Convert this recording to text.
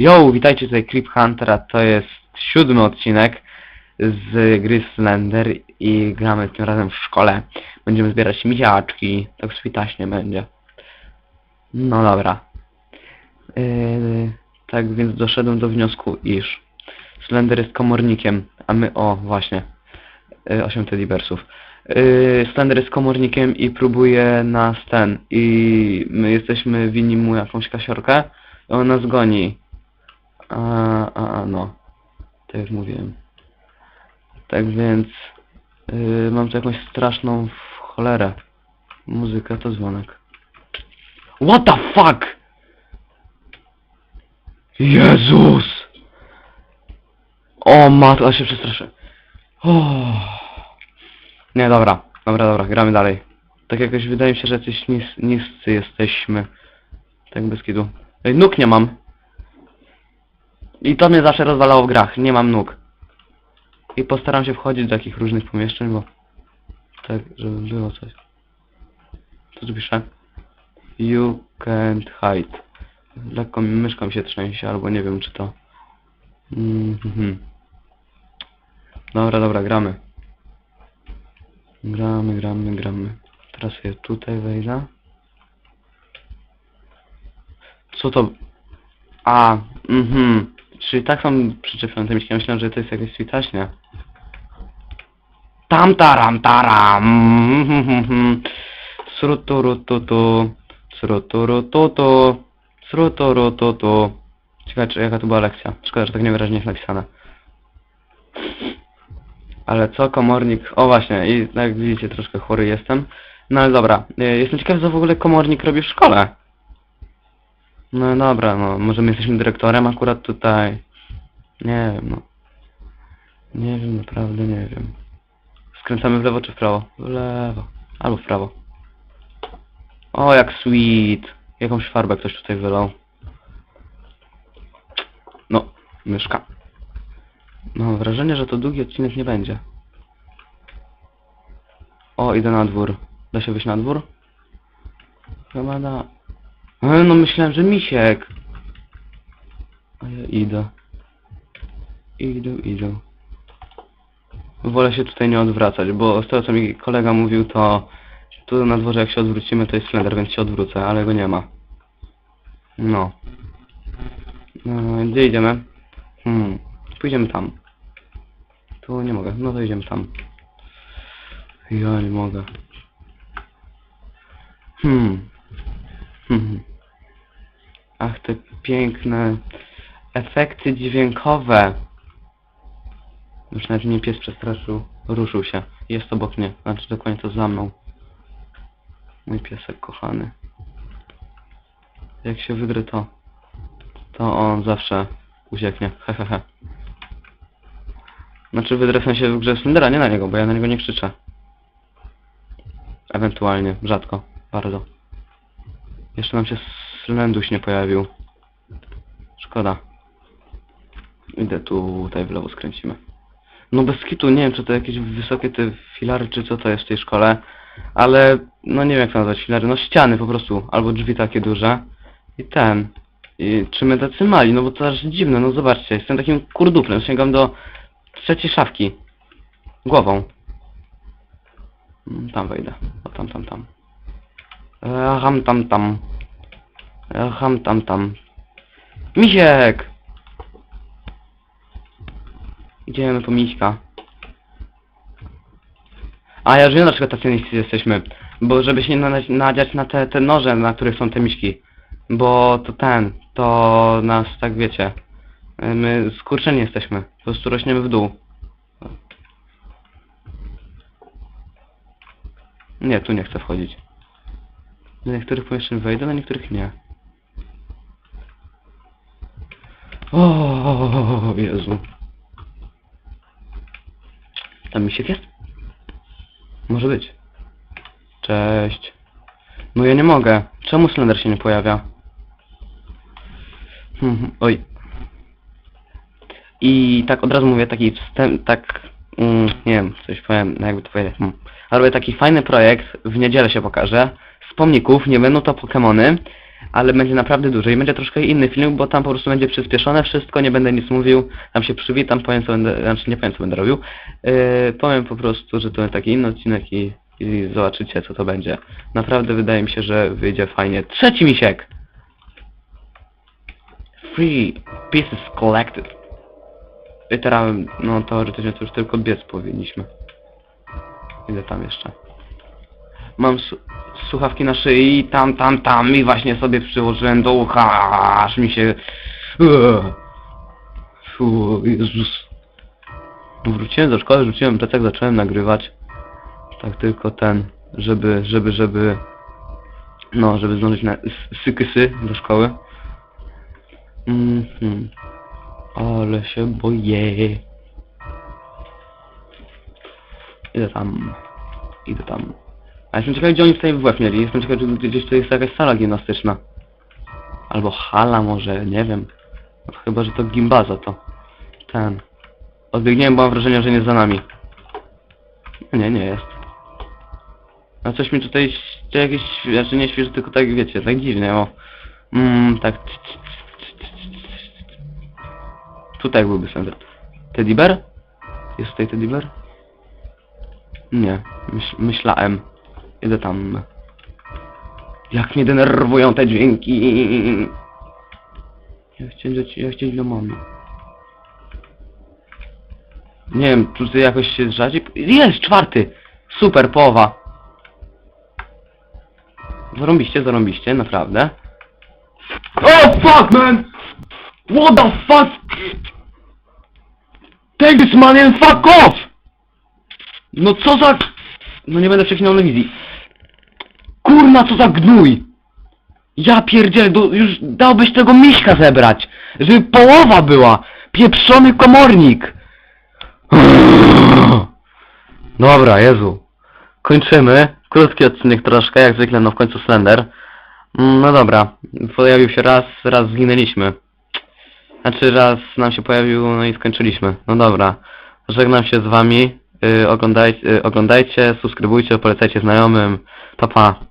Yo, witajcie tutaj Creep Hunter, a to jest siódmy odcinek z gry Slender i gramy tym razem w szkole. Będziemy zbierać misiaczki, tak switaśnie będzie. No dobra. Yy, tak więc doszedłem do wniosku, iż Slender jest komornikiem, a my, o właśnie, yy, 8 teddybersów. Yy, Slender jest komornikiem i próbuje nas ten, i my jesteśmy winni mu jakąś kasiorkę, i on nas goni. A, a, a no. Tak jak mówiłem. Tak więc yy, mam tu jakąś straszną cholerę. Muzyka to dzwonek. What the fuck? Jezus! O matko, się przestraszę. Oh. Nie, dobra. Dobra, dobra, gramy dalej. Tak jakoś wydaje mi się, że jacyś nis niscy jesteśmy. Tak bez kitu. Ej, nóg nie mam. I to mnie zawsze rozwalało w grach. Nie mam nóg. I postaram się wchodzić do takich różnych pomieszczeń, bo... Tak, żeby było coś. Co tu pisze? You can't hide. Lekko myszką się trzęsie, albo nie wiem czy to... Mhm. Dobra, dobra, gramy. Gramy, gramy, gramy. Teraz sobie tutaj wejdę. Co to? A, mhm. Czyli tak są przyczepione te. Ja myślałem, że to jest jakaś switaśnia. Tam taram taram. mhm. Sruturututu. Sruturututu. Sruturututu. Ciekawe, czy jaka to była lekcja. Szkoda, że tak niewyraźnie jest napisane. Ale co komornik... O właśnie, i jak widzicie troszkę chory jestem. No ale dobra, y, jestem ciekaw co w ogóle komornik robi w szkole. No dobra, no może my jesteśmy dyrektorem akurat tutaj. Nie wiem, no. Nie wiem, naprawdę nie wiem. Skręcamy w lewo czy w prawo? W lewo. Albo w prawo. O, jak sweet. Jakąś farbę ktoś tutaj wylał. No, myszka. Mam wrażenie, że to długi odcinek nie będzie. O, idę na dwór. Da się wyjść na dwór? Chyba da. No myślałem, że misiek. A ja idę. Idę, idę. Wolę się tutaj nie odwracać, bo z tego co mi kolega mówił, to tu na dworze jak się odwrócimy, to jest Slender, więc się odwrócę, ale go nie ma. No. no gdzie idziemy? Hmm. Pójdziemy tam. Tu nie mogę, no to idziemy tam. Ja nie mogę. Hmm. Hmm. Ach, te piękne efekty dźwiękowe. Już nawet mnie pies przestraszył. Ruszył się. Jest obok mnie. Znaczy dokładnie to za mną. Mój piesek kochany. Jak się wydry to, to on zawsze ucieknie. Hehehe. Znaczy wydrę w sensie w grze Slendera, nie na niego, bo ja na niego nie krzyczę. Ewentualnie, rzadko, bardzo. Jeszcze nam się Slenduś nie pojawił. Szkoda. Idę tutaj w lewo skręcimy. No bez kitu, nie wiem czy to jakieś wysokie te filary, czy co to jest w tej szkole. Ale, no nie wiem jak to nazwać filary, no ściany po prostu. Albo drzwi takie duże. I ten. I czy my tacy mali, no bo to aż dziwne, no zobaczcie, jestem takim kurduflem, sięgam do trzeciej szafki. Głową. Mm, Tam wejdę. O, tam, tam, tam. Ham tam tam. Ham tam tam. Misiek! Idziemy po miśka. A ja już wiem dlaczego tacy niscy jesteśmy. Bo żeby się nie na- nadziać na te, te noże, na których są te miśki. Bo to ten, to nas, tak wiecie. My skurczeni jesteśmy. Po prostu rośniemy w dół. Nie, tu nie chcę wchodzić. Do niektórych pomieszczeń wejdę, na niektórych nie. O Jezu. Tam misiek jest? Może być. Cześć. No ja nie mogę. Czemu Slender się nie pojawia? Hmm, oj. I tak od razu mówię taki wstęp, tak, mm, nie wiem, coś powiem, no jakby to powiedzieć. Hmm. Ale robię taki fajny projekt, w niedzielę się pokaże. Z pomników, nie będą to Pokemony, ale będzie naprawdę dłużej. Będzie troszkę inny film, bo tam po prostu będzie przyspieszone wszystko, nie będę nic mówił, tam się przywitam, powiem co będę, znaczy nie powiem co będę robił. Yy, powiem po prostu, że to jest taki inny odcinek i, i zobaczycie co to będzie. Naprawdę wydaje mi się, że wyjdzie fajnie. Trzeci misiek! Free pieces collected. I teraz, no teoretycznie to już tylko biec powinniśmy. Idę tam jeszcze. Mam słuchawki na szyi, tam, tam, tam i właśnie sobie przyłożyłem do ucha, aż mi się... Fu, Jezus. Wróciłem do szkoły, rzuciłem plecak, zacząłem nagrywać. Tak tylko ten, żeby, żeby, żeby... No, żeby zdążyć na sykysy do szkoły. Mhm. Ale się boję. Idę tam. Idę tam. A jestem ciekawy, gdzie oni tutaj w łeb mieli. Jestem ciekawy, czy gdzieś tu jest jakaś sala gimnastyczna. Albo hala może, nie wiem. No, chyba, że to gimbaza to. Ten. Odbiegniemy, bo mam wrażenie, że nie za nami. Nie, nie jest. A coś mi tutaj jakieś, znaczy nie świeży, tylko tak wiecie, tak dziwnie, o. Mmm, tak. Tutaj byłby sens. Teddy bear? Jest tutaj teddy bear? Nie, myśl, myślałem. Idę tam. Jak mnie denerwują te dźwięki. Ja chciałem, ja chciałem do mamy. Nie wiem, tutaj jakoś się rzadziej... Jest, czwarty! Super, połowa. Zarąbiście, zarąbiście, naprawdę. Oh fuck, man! What the fuck? Take this money and fuck off! No co za... No nie będę przeklinał na wizji. Kurna, co za gnój! Ja pierdzielę, do, już dałbyś tego miśka zebrać, żeby połowa była! Pieprzony komornik! Dobra, Jezu. Kończymy. Krótki odcinek troszkę, jak zwykle, no w końcu Slender. Mm, No dobra, pojawił się raz, raz zginęliśmy. Znaczy raz nam się pojawił, no i skończyliśmy. No dobra. Żegnam się z wami. Oglądaj, yy, oglądajcie, subskrybujcie, polecajcie znajomym. Pa pa.